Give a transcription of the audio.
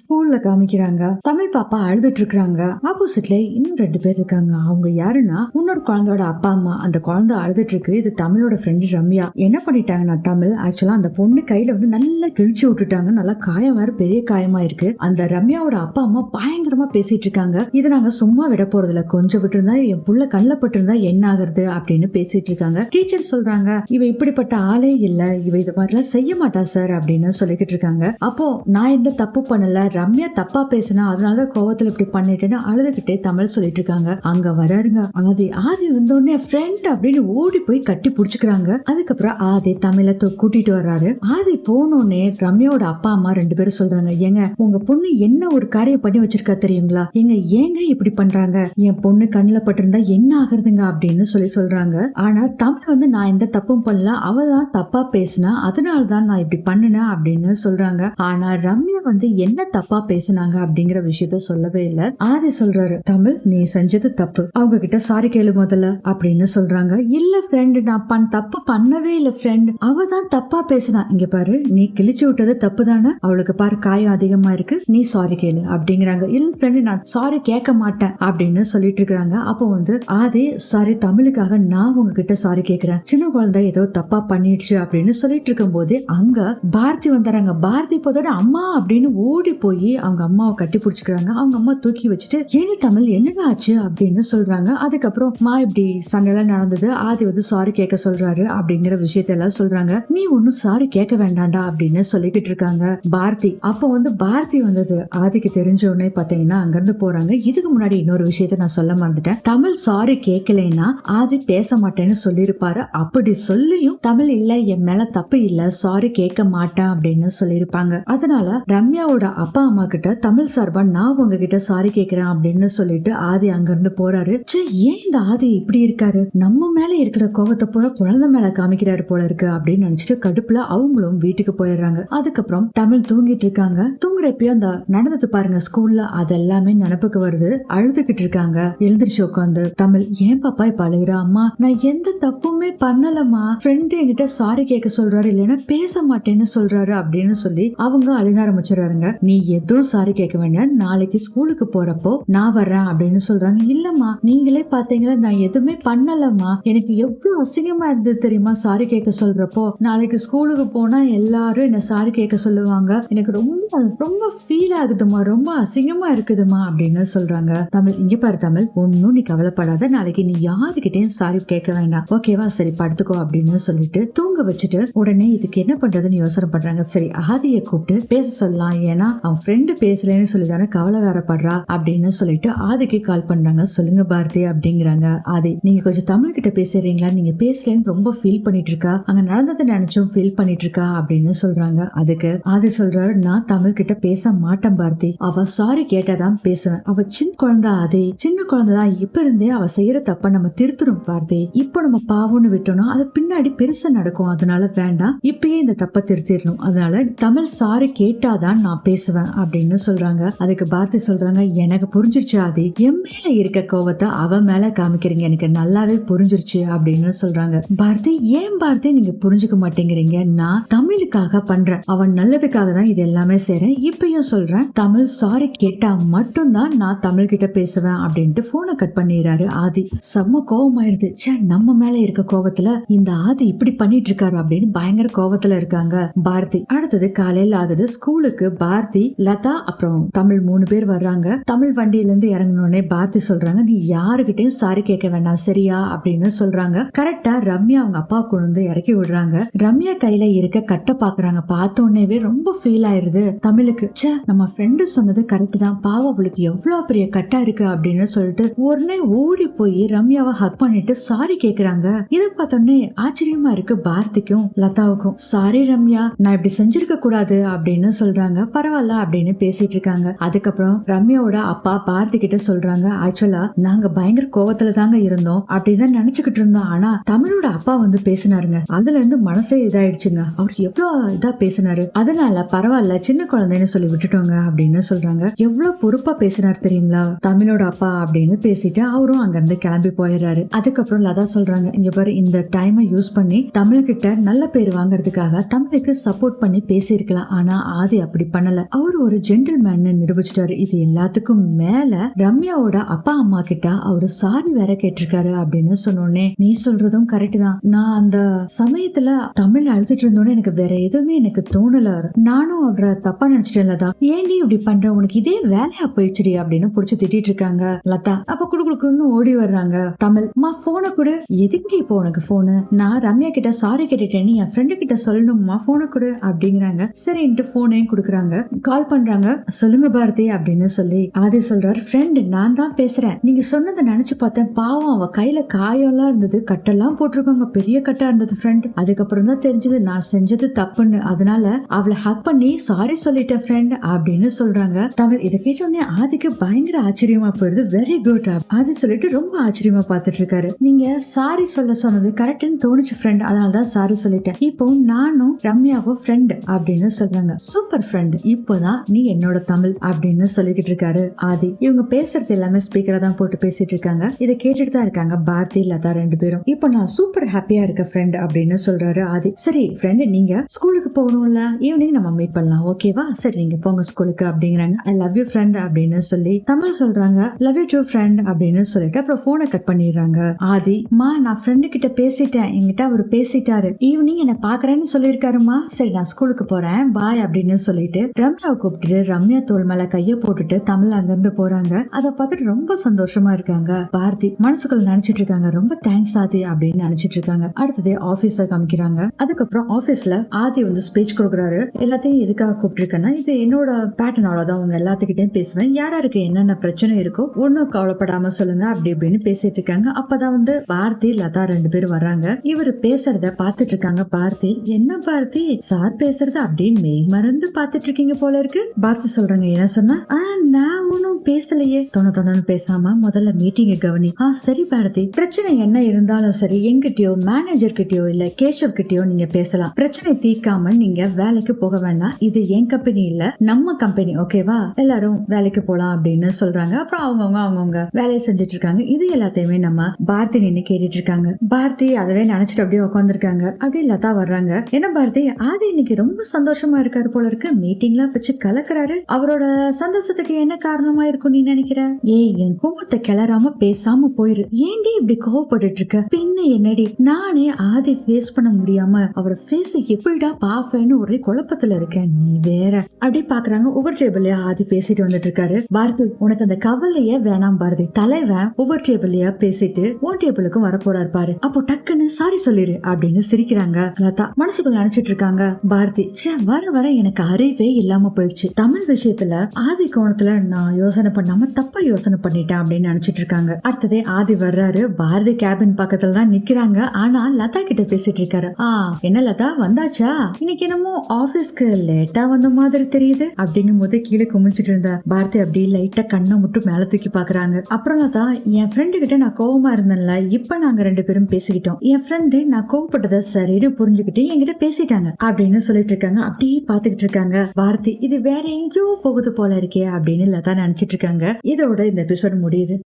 ஸ்கூல்ல காமிக்கிறாங்க. தமிழ் பாப்பா அழுதுட்டு இருக்கிறாங்க ஆப்போசிட்ல இன்னும் ரெண்டு பேர் இருக்காங்க. அவங்க யாருன்னா இன்னொரு குழந்தையோட அப்பா அம்மா. அந்த குழந்தை அழுதுட்டு இருக்கு இது தமிழோட ஃப்ரெண்டு ரம்யா. என்ன பண்ணிட்டாங்கன்னா தமிழ் ஆக்சுவலா அந்த பொண்ணு கையில வந்து நல்லா கிழிச்சு விட்டுட்டாங்க. நல்லா காயம் வேற பெரிய காயமா இருக்கு அந்த ரம்யாவோட அப்பா அம்மா பயங்கரமா பேசிட்டு இருக்காங்க இதை நாங்க சும்மா விட போறது இல்ல கொஞ்சம் விட்டுருந்தா என் புள்ள கண்ணில் பட்டிருந்தா என்ன ஆகுறது அப்படின்னு பேசிட்டு இருக்காங்க டீச்சர் சொல்றாங்க இவ இப்படிப்பட்ட ஆளே இல்ல. இவ இது மாதிரிலாம் செய்ய மாட்டா சார் அப்படின்னு சொல்லிக்கிட்டு இருக்காங்க அப்போ நான் எந்த தப்பு பண்ணல. ரம்யா தப்பா பேசினா அதனால கோவத்துல இப்படி பண்ணிட்டேன்னு அழுதுகிட்டே தமிழ் சொல்லிட்டு இருக்காங்க. அங்க வராருங்க. ஆதி ஆதி வந்தோடனே ஃப்ரெண்ட் அப்படின்னு ஓடி போய் கட்டி புடிச்சுக்கிறாங்க. அதுக்கப்புறம் ஆதி தமிழ கூட்டிட்டு வர்றாரு. ஆதி போனோடனே ரம்யாவோட அப்பா அம்மா ரெண்டு பேரும் சொல்றாங்க ஏங்க உங்க பொண்ணு என்ன ஒரு காரியம் பண்ணி வச்சிருக்கா தெரியுங்களா? ஏங்க ஏங்க இப்படி பண்றாங்க? என் பொண்ணு கண்ணுல பட்டிருந்தா என்ன ஆகுறதுங்க? அப்படின்னு சொல்லி சொல்றாங்க. ஆனா தமிழ் வந்து நான் எந்த தப்பும் பண்ணல. அவ தான் தப்பா பேசினா அதனால தான் நான் இப்படி பண்ணினேன் அப்படின்னு சொல்றாங்க. ஆனா ரம்யா வந்து என்ன தப்பா பேசுனாங்க அப்படிங்கிற விஷயத்த சொல்லவே இல்ல. ஆதி சொல்றாரு தமிழ் நீ செஞ்சது தப்பு. அவங்க கிட்ட சாரி கேளு முதல்ல அப்படின்னு சொல்றாங்க. இல்ல ஃப்ரெண்டு நான் பண் தப்பு பண்ணவே இல்ல ஃப்ரெண்ட் அவ தான் தப்பா பேசினா. இங்க பாரு நீ கிழிச்சு விட்டது தப்பு தானே? அவளுக்கு பாரு காயம் அதிகமா இருக்கு. நீ சாரி கேளு அப்படிங்கிறாங்க. இல்ல ஃப்ரெண்டு நான் சாரி கேட்க மாட்டேன் அப்படின்னு சொல்லிட்டு இருக்கிறாங்க. அப்போ வந்து ஆதி சாரி தமிழுக்காக நான் உங்ககிட்ட சாரி கேக்குறேன் சின்ன குழந்தை ஏதோ தப்பா பண்ணிடுச்சு அப்படின்னு சொல்லிட்டு இருக்கும் போது அங்க பாரதி வந்துறாங்க பாரதி போதோட அம்மா அப்படின்னு ஓடி போய் அவங்க அம்மாவை கட்டி பிடிச்சிக்கிறாங்க. அவங்க அம்மா தூக்கி வச்சுட்டு ஏனி தமிழ் என்னடா ஆச்சு? அப்படின்னு சொல்றாங்க. அதுக்கப்புறம் மா இப்படி சண்டைலாம் நடந்தது. ஆதி வந்து சாரி கேட்க சொல்றாரு அப்படிங்கிற விஷயத்தெல்லாம் சொல்றாங்க. நீ ஒன்னும் சாரி கேட்க வேண்டாம்டா அப்படின்னு சொல்லிக்கிட்டு இருக்காங்க பாரதி. அப்போ வந்து பாரதி வந்தது. ஆதிக்கு தெரிஞ்ச உடனே பாத்தீங்கன்னா அங்கிருந்து போறாங்க. இதுக்கு முன்னாடி இன்னொரு விஷயத்த நான் சொல்ல மறந்துட்டேன். தமிழ் சாரி கேட்கலைன்னா ஆதி பேச மாட்டேன்னு சொல்லியிருப்பாரு. அப்படி சொல்லியும் தமிழ் இல்ல என் மேல தப்பு இல்ல. சாரி கேட்க மாட்டேன் அப்படின்னு சொல்லியிருப்பாங்க. அதனால ரம்யாவோட அப்பா அம்மா கிட்ட தமிழ் சார்பா நான் உங்ககிட்ட சாரி கேட்கிறேன் அப்படின்னு சொல்லிட்டு ஆதி அங்கிருந்து போறாரு. ச்சே ஏன் இந்த ஆதி இப்படி இருக்காரு? நம்ம மேல இருக்கிற கோவத்தை பூரா குழந்தை மேல காமிக்கிறாரு போல இருக்கு அப்படின்னு நினைச்சிட்டு கடுப்புல அவங்களும் வீட்டுக்கு போயிடுறாங்க. அதுக்கப்புறம் தமிழ் தூங்கிட்டு இருக்காங்க. தூங்குறப்பயும் அந்த நடந்தது பாருங்க ஸ்கூல்ல அதெல்லாமே நினப்புக்கு வருது. அழுதுகிட்டு இருக்காங்க. எழுந்திரிச்சு உட்காந்து தமிழ் ஏன் பாப்பா இப்ப அழுகுறா? அம்மா நான் எந்த தப்புமே பண்ணலம்மா. ஃப்ரெண்டு என்கிட்ட சாரி கேட்க சொல்றாரு இல்லைன்னா பேச மாட்டேன்னு சொல்றாரு அப்படின்னு சொல்லி அவங்க அழுக ஆரம்பிச்சிடறாருங்க. நீ நீ எதுவும் சாரி கேட்க வேண்டாம். நாளைக்கு ஸ்கூலுக்கு போறப்போ நான் வர்றேன் அப்படின்னு சொல்றாங்க. இல்லம்மா நீங்களே பாத்தீங்களா நான் எதுவுமே பண்ணலம்மா. எனக்கு எவ்வளவு அசிங்கமா இருந்தது தெரியுமா சாரி கேட்க சொல்றப்போ. நாளைக்கு ஸ்கூலுக்கு போனா எல்லாரும் என்ன சாரி கேட்க சொல்லுவாங்க. எனக்கு ரொம்ப ரொம்ப ஃபீல் ஆகுதுமா ரொம்ப அசிங்கமா இருக்குதுமா அப்படின்னு சொல்றாங்க. தமிழ் இங்க பாரு தமிழ் ஒன்னும் நீ கவலைப்படாத. நாளைக்கு நீ யாருக்கிட்டையும் சாரி கேட்க வேண்டாம். ஓகேவா சரி படுத்துக்கோ அப்படின்னு சொல்லிட்டு தூங்க வச்சுட்டு உடனே இதுக்கு என்ன பண்றதுன்னு யோசனை பண்றாங்க. சரி ஆதியை கூப்பிட்டு பேச சொல்லலாம். ஏன்னா அவன் ஃப்ரெண்டு பேசலன்னு சொல்லி தானே கவலை வேறப்படுறா அப்படின்னு சொல்லிட்டு ஆதிக்கு கால் பண்றாங்க. சொல்லுங்க பாரதி அப்படிங்கிறாங்க. ஆதி நீங்க கொஞ்சம் தமிழ் கிட்ட பேசுறீங்களா? நீங்க பேசலன்னு ரொம்ப ஃபீல் பண்ணிட்டு இருக்கா அங்க நடந்ததை நினைச்சும் ஃபீல் பண்ணிட்டு இருக்கா அப்படின்னு சொல்றாங்க. அதுக்கு ஆதி சொல்றாரு நான் தமிழ் கிட்ட பேச மாட்டேன் பாரதி. அவ சாரி கேட்டாதான் பேசுவேன். அவ சின்ன குழந்தை ஆதி. சின்ன குழந்தைதான் இப்ப இருந்தே அவ செய்யற தப்ப நம்ம திருத்தணும் பாரதி. இப்போ நம்ம பாவம்னு விட்டோம்னா அது பின்னாடி பெருசா நடக்கும். அதனால வேண்டாம். இப்பயே இந்த தப்ப திருத்திடணும். அதனால தமிழ் சாரி கேட்டாதான் நான் பேசுவேன். அப்படின்னு சொல்றாங்க. அதுக்கு பாரதி சொல்றாங்க எனக்கு புரிஞ்சிருச்சு ஆதி. என் மேல இருக்க கோவத்தை அவ மேல காமிக்கிறீங்க. எனக்கு நல்லாவே புரிஞ்சிருச்சு அப்படின்னு சொல்றாங்க. பாரதி ஏன் பாரதி நீங்க புரிஞ்சுக்க மாட்டேங்கிறீங்க? நான் தமிழுக்காக பண்றேன். அவன் நல்லதுக்காக தான் இது எல்லாமே செய்யறேன் இப்பயும் சொல்றேன் தமிழ் சாரி கேட்டா மட்டும்தான் நான் தமிழ் கிட்ட பேசுவேன் அப்படின்ட்டு போனை கட் பண்ணிடுறாரு ஆதி. செம்ம கோவமாயிருது. சே நம்ம மேல இருக்க கோவத்துல இந்த ஆதி இப்படி பண்ணிட்டு இருக்காரு அப்படின்னு பயங்கர கோவத்துல இருக்காங்க பாரதி அடுத்தது காலையில ஆகுது. ஸ்கூலுக்கு பாரதி லதா அப்புறம் தமிழ் மூணு பேர் வர்றாங்க. தமிழ் வண்டியில இருந்து இறங்கினோடனே பாரதி சொல்றாங்க நீ யாருகிட்டயும் சாரி கேட்க வேண்டாம் சரியா? அப்படின்னு சொல்றாங்க. கரெக்டா ரம்யா அவங்க அப்பா கொண்டு வந்து இறக்கி விடுறாங்க. ரம்யா கையில இருக்க கட்டை பாக்குறாங்க. பார்த்த உடனேவே ரொம்ப ஃபீல் ஆயிருது. தமிழுக்கு ச்சே நம்ம ஃப்ரெண்டு சொன்னது கரெக்ட் தான். பாவம் அவளுக்கு எவ்வளவு பெரிய கட்டா இருக்கு? அப்படின்னு சொல்லிட்டு உடனே ஓடி போய் ரம்யாவை ஹக் பண்ணிட்டு சாரி கேக்குறாங்க. இதை பார்த்தோன்னே ஆச்சரியமா இருக்கு பாரதிக்கும் லதாவுக்கும். சாரி ரம்யா நான் இப்படி செஞ்சிருக்க கூடாது அப்படின்னு சொல்றாங்க. பரவாயில்ல அப்படின்னு பேசிட்டு இருக்காங்க. அதுக்கப்புறம் ரம்யாவோட அப்பா பாரதி கிட்ட சொல்றாங்க ஆக்சுவலா நாங்க பயங்கர கோவத்துல தாங்க இருந்தோம் அப்படின்னு நினைச்சுக்கிட்டு இருந்தோம். ஆனா தமிழோட அப்பா வந்து பேசினாருங்க. அதுல இருந்து மனசே இதாயிடுச்சுங்க. அவர் எவ்வளவு இதா பேசினாரு. அதனால பரவாயில்ல சின்ன குழந்தைன்னு சொல்லி விட்டுட்டோங்க அப்படின்னு சொல்றாங்க. எவ்வளவு பொறுப்பா பேசினார் தெரியுங்களா? தமிழோட அப்பா அப்படின்னு பேசிட்டு அவரும் அங்க இருந்து கிளம்பி போயிடுறாரு. அதுக்கப்புறம் லதா சொல்றாங்க இங்க பாரு இந்த டைமை யூஸ் பண்ணி தமிழ்கிட்ட நல்ல பேர் வாங்குறதுக்காக தமிழுக்கு சப்போர்ட் பண்ணி பேசியிருக்கலாம். ஆனா ஆதி அப்படி பண்ணல. அவர் அவர் ஒரு ஜென்டில்மேன் நிரூபிச்சிட்டாரு. இது எல்லாத்துக்கும் மேல ரம்யாவோட அப்பா அம்மா கிட்ட அவரு சாரி வேற கேட்டிருக்காரு அப்படின்னு சொன்னோடனே நீ சொல்றதும் கரெக்ட் தான். நான் அந்த சமயத்துல தமிழ் அழுதுட்டு இருந்தோன்னே எனக்கு வேற எதுவுமே எனக்கு தோணல. நானும் அவரை தப்பா நினைச்சிட்டேன் லதா. ஏன் நீ இப்படி பண்ற? உனக்கு இதே வேலையா போயிடுச்சுடி அப்படின்னு புடிச்சு திட்டிட்டு இருக்காங்க லதா. அப்ப குடு குடுக்குன்னு ஓடி வர்றாங்க தமிழ். மா போனை கொடு. எதுக்கு இப்போ உனக்கு போனு நான் ரம்யா கிட்ட சாரி கேட்டுட்டேன் என் ஃப்ரெண்டு கிட்ட சொல்லணும்மா போனை கொடு அப்படிங்கிறாங்க. சரின்ட்டு போனையும் கொடுக்குறாங்க. கால் பண்றாங்க சொல்லுங்க பாரதி அப்படின்னு சொல்லி ஆதி சொல்றாரு. ஃப்ரெண்ட் நான் தான் பேசுறேன். நீங்க சொன்னதை நினைச்சு பார்த்தேன். பாவம் அவ கையில காயெல்லாம் இருந்தது. கட்டெல்லாம் போட்டிருக்காங்க. பெரிய கட்டா இருந்தது ஃப்ரெண்ட் அதுக்கப்புறம் தான் தெரிஞ்சது நான் செஞ்சது தப்புன்னு. அதனால அவளை ஹக் பண்ணி சாரி சொல்லிட்டேன் ஃப்ரெண்ட் அப்படின்னு சொல்றாங்க. தமிழ் இதை கேட்டோடனே ஆதிக்கு பயங்கர ஆச்சரியமா போயிடுது. Very good Aadhi. சொல்லிட்டு ரொம்ப ஆச்சரியமா பார்த்துட்டு இருக்காரு. நீங்க சாரி சொல்ல சொன்னது கரெக்ட்னு தோணுச்சு ஃப்ரெண்ட் அதனால தான் சாரி சொல்லிட்டேன். இப்போ நானும் ரம்யாவும் ஃப்ரெண்ட் அப்படின்னு சொல்றாங்க. சூப்பர் ஃப்ரெண்ட் அப்போதான் நீ என்னோட தமிழ் அப்படின்னு சொல்லிக்கிட்டு இருக்காரு ஆதி. இவங்க பேசுறது எல்லாமே ஸ்பீக்கரா தான் போட்டு பேசிட்டு இருக்காங்க. இதை கேட்டுட்டு தான் இருக்காங்க பாரதி லதா ரெண்டு பேரும். இப்போ நான் சூப்பர் ஹாப்பியா இருக்க ஃப்ரெண்ட் அப்படின்னு சொல்றாரு ஆதி. சரி ஃப்ரெண்ட் நீங்க ஸ்கூலுக்கு போகணும்ல? ஈவினிங் நம்ம மீட் பண்ணலாம் ஓகேவா சரி நீங்க போங்க ஸ்கூலுக்கு அப்படிங்கிறாங்க. ஐ லவ் யூ ஃப்ரெண்ட் அப்படின்னு சொல்லி தமிழ் சொல்றாங்க. லவ் யூ டூ ஃப்ரெண்ட் அப்படின்னு சொல்லிட்டு அப்புறம் போனை கட் பண்ணிடுறாங்க. ஆதி மா நான் ஃப்ரெண்டு கிட்ட பேசிட்டேன். என்கிட்ட அவர் பேசிட்டாரு. ஈவினிங் என்ன பாக்குறேன்னு சொல்லியிருக்காருமா சரி நான் ஸ்கூலுக்கு போறேன். பாய் அப்படின்னு சொல்லிட்டு ரம்யாவை கூப்பிட்டுட்டு ரம்யா தோல் மேல கைய போட்டுட்டு தமிழ் அங்கிருந்து போறாங்க. அதை பார்த்துட்டு ரொம்ப சந்தோஷமா இருக்காங்க. பாரதி மனசுக்குள்ள நினைச்சிட்டு இருக்காங்க. ரொம்ப தேங்க்ஸ் ஆதி அப்படின்னு நினைச்சிட்டு இருக்காங்க. அடுத்தது ஆபீஸ காமிக்கிறாங்க. அதுக்கப்புறம் ஆபீஸ்ல ஆதி வந்து ஸ்பீச் கொடுக்குறாரு. எல்லாத்தையும் எதுக்காக கூப்பிட்டுருக்கேன்னா இது என்னோட பேட்டர்ன் அவ்வளவுதான். உங்க எல்லாத்துக்கிட்டையும் பேசுவேன். யாராருக்கு யாருக்கு என்னென்ன பிரச்சனை இருக்கோ ஒன்னும் கவலைப்படாம சொல்லுங்க. அப்படி இப்படின்னு பேசிட்டு இருக்காங்க. அப்பதான் வந்து பாரதி லதா ரெண்டு பேரும் வர்றாங்க. இவர் பேசுறத பாத்துட்டு இருக்காங்க. பாரதி என்ன பாரதி? சார் பேசுறத அப்படின்னு மெய் மறந்து பாத்துட்டு இருக்கீங்க போல இருக்கு. பார்த்து சொல்றாங்க என்ன சொன்னா? நான் ஒன்னும் பேசலையே. தொண தொணன்னு பேசாம முதல்ல மீட்டிங்க கவனி. ஆ சரி பாரதி. பிரச்சனை என்ன இருந்தாலும் சரி எங்கிட்டயோ மேனேஜர் கிட்டயோ இல்ல கேஷவ் கிட்டயோ நீங்க பேசலாம். பிரச்சனை தீர்க்காம நீங்க வேலைக்கு போக வேண்டாம். இது என் கம்பெனி இல்ல நம்ம கம்பெனி ஓகேவா எல்லாரும் வேலைக்கு போலாம் அப்படின்னு சொல்றாங்க. அப்புறம் அவங்கவுங்க அவங்கவுங்க வேலையை செஞ்சுட்டு இருக்காங்க. இது எல்லாத்தையுமே நம்ம பாரதி நின்னு கேட்டுட்டு இருக்காங்க. பாரதி அதவே நினைச்சிட்டு அப்படியே உட்காந்துருக்காங்க அப்படியே லதா வர்றாங்க. என்ன பாரதி ஆதி இன்னைக்கு ரொம்ப சந்தோஷமா இருக்காரு போல இருக்கு. மீட்டிங்லாம் வச்சு கலக்குறாரு. அவரோட சந்தோஷத்துக்கு என்ன காரணமா இருக்கும் நீ நினைக்கிற? ஏய் என் கோபத்தை கிளறாம பேசாம போயிரு. ஏண்டி இப்படி கோவப்பட்டுட்டு இருக்க பின்ன என்னடி? நானே ஆதி ஃபேஸ் பண்ண முடியாம அவர் ஃபேஸ் எப்படிடா பாப்பேன்னு ஒரே குழப்பத்துல இருக்கேன். நீ வேற. அப்படி பாக்குறாங்க. ஒவ்வொரு டேபிள்லயா ஆதி பேசிட்டு வந்துட்டு இருக்காரு பாரதி உனக்கு அந்த கவலையே வேணாம் பாரதி தலைவன் ஒவ்வொரு டேபிள்லயா பேசிட்டு உன் டேபிளுக்கும் வர போறாரு பாரு. அப்போ டக்குன்னு சாரி சொல்லிரு அப்படின்னு சிரிக்கிறாங்க லதா. மனசுக்குள்ள நினைச்சிட்டு இருக்காங்க பாரதி ச்சே வர வர எனக்கு அறிவே இல்லாம போயிடுச்சு. தமிழ் விஷயத்துல ஆதி கோணத்துல நான் யோசனை பண்ணாம தப்பா யோசனை பண்ணிட்டேன் அப்படின்னு நினைச்சிட்டு இருக்காங்க. அடுத்ததே ஆதி வர்றாரு. பாரதி கேபின் பக்கத்துல தான் நிக்கிறாங்க. ஆனா லதா கிட்ட பேசிட்டு இருக்காரு. ஆ என்ன லதா வந்தாச்சா? இன்னைக்கு என்னமோ ஆபீஸ்க்கு லேட்டா வந்த மாதிரி தெரியுது அப்படிங்கும் போது கீழே குமிச்சிட்டு இருந்த பாரதி அப்படி லைட்டா கண்ணை மட்டும் மேல தூக்கி பாக்குறாங்க. அப்புறம் லதா என் ஃப்ரெண்டு கிட்ட நான் கோவமா இருந்தேன்ல. இப்ப நாங்க ரெண்டு பேரும் பேசிக்கிட்டோம். என் ஃப்ரெண்டு நான் கோவப்பட்டதை சரின்னு புரிஞ்சுக்கிட்டு என்கிட்ட பேசிட்டாங்க அப்படின்னு சொல்லிட்டு இருக்காங்க. அப்படியே பாத்துக்கிட்டு இருக்காங்க. பாரதி இது வேற எங்கேயோ போகுது போல இருக்கே அப்படின்னு லதா நினைச்சிட்டு இருக்காங்க. இதோட இந்த எபிசோட் முடியுது.